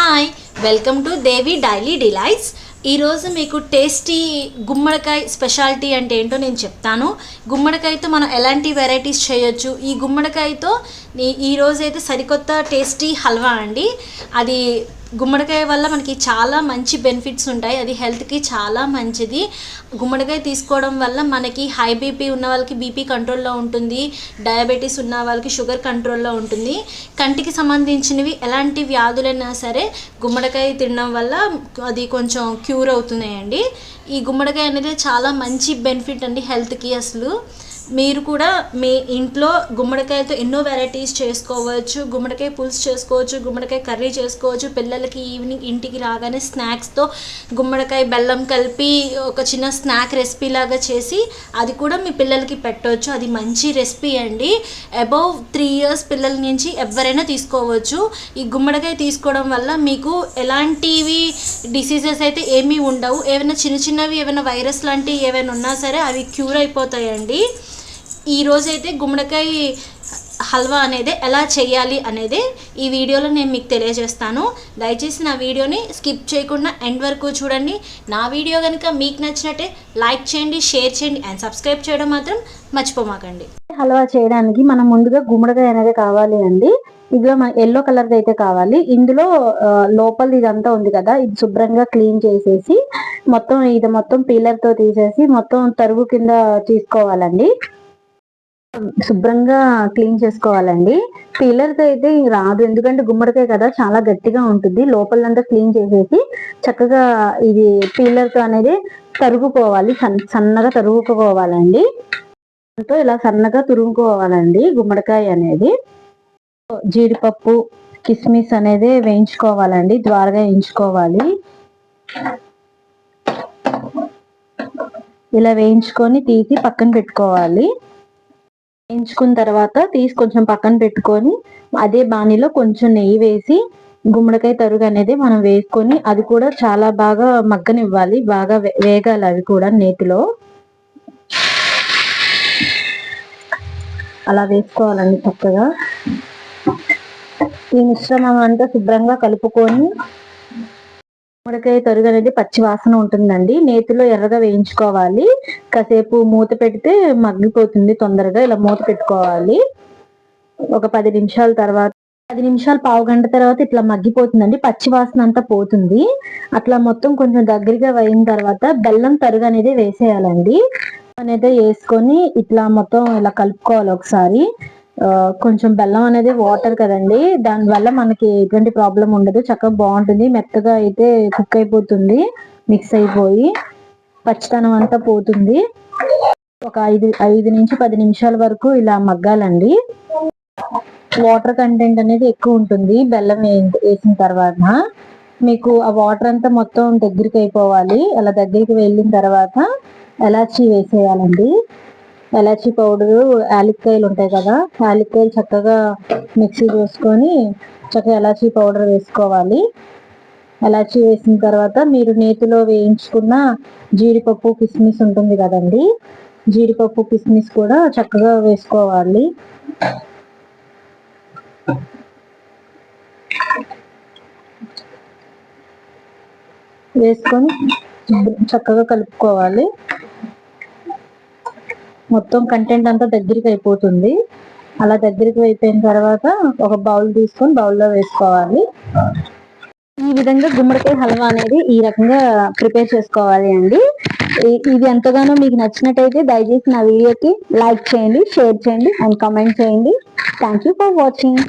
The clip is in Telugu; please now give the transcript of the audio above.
Hi welcome to Devi daily delights ఈరోజు మీకు టేస్టీ గుమ్మడికాయ స్పెషాలిటీ అంటే ఏంటో నేను చెప్తాను. గుమ్మడికాయతో మనం ఎలాంటి వెరైటీస్ చేయొచ్చు? ఈ గుమ్మడికాయతో ఈ- అయితే సరికొత్త టేస్టీ హల్వా అండి. అది గుమ్మడికాయ వల్ల మనకి చాలా మంచి బెనిఫిట్స్ ఉంటాయి. అది హెల్త్కి చాలా మంచిది. గుమ్మడికాయ తీసుకోవడం వల్ల మనకి హై బీపీ ఉన్న వాళ్ళకి బీపీ కంట్రోల్లో ఉంటుంది. డయాబెటీస్ ఉన్న వాళ్ళకి షుగర్ కంట్రోల్లో ఉంటుంది. కంటికి సంబంధించినవి ఎలాంటి వ్యాధులైనా సరే గుమ్మడికాయ తినడం వల్ల అది కొంచెం క్యూర్ అవుతున్నాయండి. ఈ గుమ్మడికాయ అనేది చాలా మంచి బెనిఫిట్ అండి హెల్త్కి అసలు. మీరు కూడా మీ ఇంట్లో గుమ్మడికాయతో ఎన్నో వెరైటీస్ చేసుకోవచ్చు గుమ్మడికాయ పులుసు చేసుకోవచ్చు గుమ్మడికాయ కర్రీ చేసుకోవచ్చు. పిల్లలకి ఈవినింగ్ ఇంటికి రాగానే స్నాక్స్తో గుమ్మడికాయ బెల్లం కలిపి ఒక చిన్న స్నాక్ రెసిపీ లాగా చేసి అది కూడా మీ పిల్లలకి పెట్టవచ్చు అది మంచి రెసిపీ అండి. అబౌవ్ త్రీ ఇయర్స్ పిల్లల నుంచి ఎవరైనా తీసుకోవచ్చు. ఈ గుమ్మడికాయ తీసుకోవడం వల్ల మీకు ఎలాంటివి డిసీజెస్ అయితే ఏమీ ఉండవు. ఏమైనా చిన్న చిన్నవి ఏమైనా వైరస్ లాంటివి ఏమైనా ఉన్నా సరే అవి క్యూర్ అయిపోతాయండి. ఈరోజైతే రోజైతే గుమ్మడికాయ హల్వా అనేది ఎలా చేయాలి అనేది ఈ వీడియోలో నేను మీకు తెలియజేస్తాను. దయచేసి నా వీడియోని స్కిప్ చేయకుండా ఎండ్ వరకు చూడండి. నా వీడియో కనుక మీకు నచ్చినట్టే లైక్ చేయండి షేర్ చేయండి అండ్ సబ్స్క్రైబ్ చేయడం మాత్రం మర్చిపోమాకండి. హల్వా చేయడానికి మనం ముందుగా గుమ్మడికాయ అనేది కావాలి అండి. ఇందులో మన ఎల్లో కలర్ది అయితే కావాలి. ఇందులో లోపల ఇదంతా ఉంది కదా ఇది శుభ్రంగా క్లీన్ చేసేసి మొత్తం ఇది మొత్తం పీలర్తో తీసేసి మొత్తం తరుగు కింద తీసుకోవాలండి. శుభ్రంగా క్లీన్ చేసుకోవాలండి. పీలర్తో అయితే రాదు. ఎందుకంటే గుమ్మడికాయ కదా చాలా గట్టిగా ఉంటుంది. లోపలంతా క్లీన్ చేసేసి చక్కగా ఇది పీలర్తో అనేది తరుగుకోవాలి సన్- సన్నగా తరుగుకోవాలండి దాంతో ఇలా సన్నగా తురుముకోవాలండి గుమ్మడికాయ అనేది. జీడిపప్పు కిస్మిస్ అనేది వేయించుకోవాలండి. ద్వారగా వేయించుకోవాలి. ఇలా వేయించుకొని తీసి పక్కన పెట్టుకోవాలి. వేయించుకున్న తర్వాత తీసి కొంచెం పక్కన పెట్టుకొని అదే బాణీలో కొంచెం నెయ్యి వేసి గుమ్మడికాయ తరుగు అనేది మనం వేసుకొని అది కూడా చాలా బాగా మగ్గనివ్వాలి. బాగా వే- వేగాలి అవి కూడా నేతిలో. అలా వేసుకోవాలండి చక్కగా. ఈ మిశ్రమం అంతా శుభ్రంగా కలుపుకొని మునక్కాయ తరుగు అనేది పచ్చి వాసన ఉంటుందండి. నేతిలో ఎర్రగా వేయించుకోవాలి. కాసేపు మూత పెడితే మగ్గిపోతుంది తొందరగా ఇలా మూత పెట్టుకోవాలి. ఒక పది నిమిషాల తర్వాత పది నిమిషాలు పావు గంట తర్వాత ఇట్లా మగ్గిపోతుందండి. పచ్చి వాసన అంతా పోతుంది. అట్లా మొత్తం కొంచెం దగ్గరగా అయిన తర్వాత బెల్లం తరుగు అనేది వేసేయాలండి. అనేది వేసుకొని ఇట్లా మొత్తం ఇలా కలుపుకోవాలి ఒకసారి. కొంచెం బెల్లం అనేది వాటర్ కదండి. దానివల్ల మనకి ఎటువంటి ప్రాబ్లం ఉండదు. చక్కగా బాగుంటుంది. మెత్తగా అయితే కుక్ అయిపోతుంది. మిక్స్ అయిపోయి పచ్చితనం అంతా పోతుంది. ఒక ఐదు ఐదు నుంచి పది నిమిషాల వరకు ఇలా మగ్గాలండి. వాటర్ కంటెంట్ అనేది ఎక్కువ ఉంటుంది. బెల్లం వే- వేసిన తర్వాత మీకు ఆ వాటర్ అంతా మొత్తం దగ్గరికి అయిపోవాలి. అలా దగ్గరికి వెళ్ళిన తర్వాత ఎలాచి వేసేయాలండి. ఎలాచీ పౌడరు యాలక్కాయలు ఉంటాయి కదా యాలక్కాయలు చక్కగా మిక్సీ చేసుకొని చక్కగా ఎలాచీ పౌడర్ వేసుకోవాలి. ఎలాచీ వేసిన తర్వాత మీరు నేతిలో వేయించుకున్న జీడిపప్పు కిస్మిస్ ఉంటుంది కదండి జీడిపప్పు కిస్మిస్ కూడా చక్కగా వేసుకోవాలి. వేసుకొని చక్కగా కలుపుకోవాలి. మొత్తం కంటెంట్ అంతా దగ్గరికి అయిపోతుంది. అలా దగ్గరికి అయిపోయిన తర్వాత ఒక బౌల్ తీసుకొని బౌల్లో వేసుకోవాలి. ఈ విధంగా గుమ్మడికాయ హల్వా అనేది ఈ రకంగా ప్రిపేర్ చేసుకోవాలి అండి. ఇది ఎంతగానో మీకు నచ్చినట్టయితే దయచేసి నా వీడియోకి లైక్ చేయండి షేర్ చేయండి అండ్ కమెంట్ చేయండి. Thank you for watching